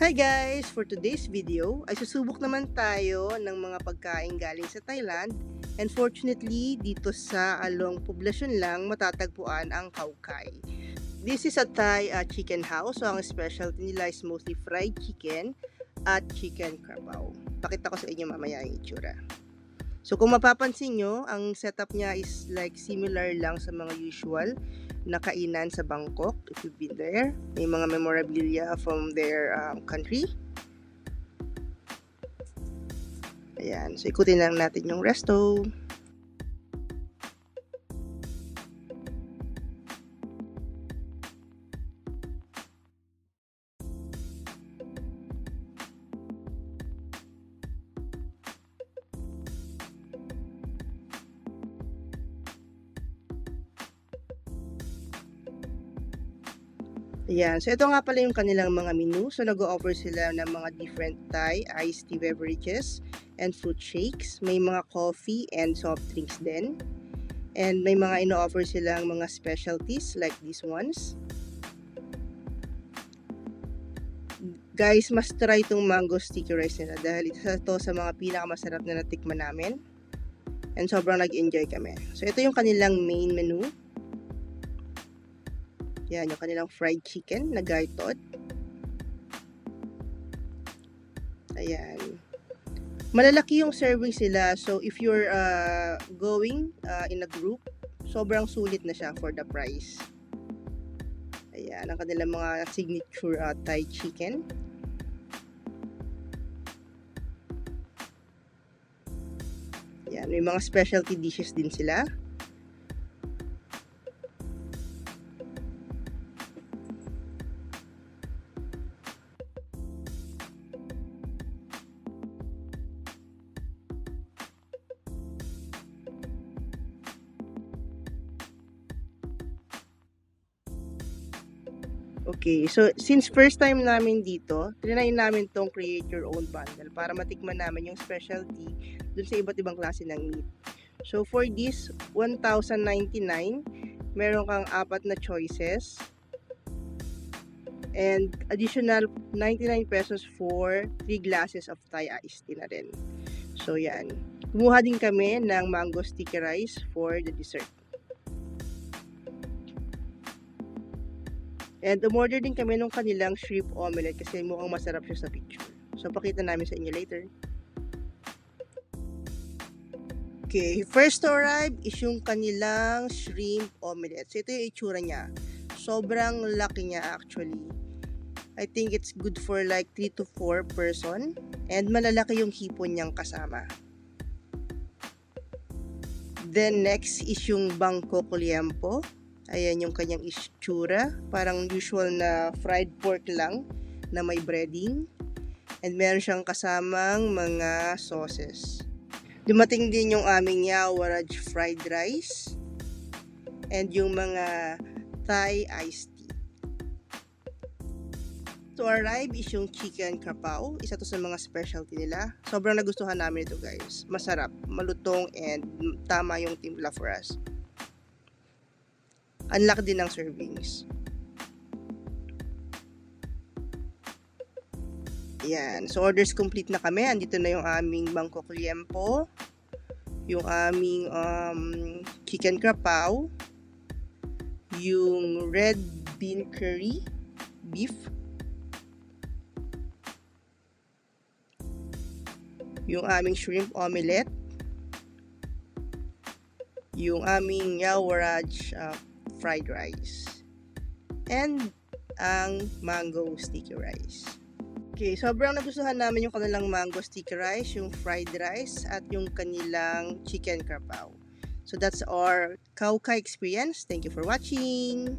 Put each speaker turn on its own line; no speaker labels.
Hi guys! For today's video ay susubok naman tayo ng mga pagkain galing sa Thailand and fortunately dito sa Along Poblacion lang matatagpuan ang Kaukai. This is a Thai uh, chicken house so ang specialty nila is mostly fried chicken at chicken karabaw. Pakita ko sa inyo mamaya yung itsura. So kung mapapansin nyo, ang setup niya is like similar lang sa mga usual na kainan sa Bangkok if you've been there. May mga memorabilia from their um, country. Ayan. So ikutin lang natin yung resto. Ayan. So, ito nga pala yung kanilang mga menu. So, nag-offer sila ng mga different Thai iced tea beverages and fruit shakes. May mga coffee and soft drinks din. And may mga ino-offer silang mga specialties like these ones. Guys, mas try itong mango sticky rice nila dahil isa to sa mga pinakamasarap na natikman namin. And sobrang nag-enjoy kami. So, ito yung kanilang main menu. Yan, yung kanilang fried chicken na gartot. Ayan. Malalaki yung serving sila. So, if you're uh, going uh, in a group, sobrang sulit na siya for the price. Ayan, ang kanilang mga signature uh, Thai chicken. Ayan, may mga specialty dishes din sila. Okay, so since first time namin dito, trinay namin tong create your own bundle para matikman namin yung specialty dun sa iba't ibang klase ng meat. So for this, 1,099, meron kang apat na choices. And additional 99 pesos for 3 glasses of Thai iced tea na rin. So yan. Kumuha din kami ng mango sticky rice for the dessert. And umorder din kami nung kanilang shrimp omelette kasi mukhang masarap siya sa picture. So, pakita namin sa inyo later. Okay, first to arrive is yung kanilang shrimp omelette. So, ito yung itsura niya. Sobrang laki niya actually. I think it's good for like 3 to 4 person. And malalaki yung hipon niyang kasama. Then next is yung Bangkok Liempo. Ayan yung kanyang itsura. Parang usual na fried pork lang na may breading. And meron siyang kasamang mga sauces. Dumating din yung aming Yawaraj fried rice. And yung mga Thai iced tea. To arrive is yung chicken kapaw. Isa to sa mga specialty nila. Sobrang nagustuhan namin ito guys. Masarap, malutong, and tama yung timpla for us unlock din ng servings. Yan. So, orders complete na kami. Andito na yung aming Bangkok Liempo. Yung aming um, chicken krapaw. Yung red bean curry beef. Yung aming shrimp omelette. Yung aming yawaraj uh, fried rice. And ang mango sticky rice. Okay, sobrang nagustuhan namin yung kanilang mango sticky rice, yung fried rice, at yung kanilang chicken krapaw. So that's our Kaukai experience. Thank you for watching!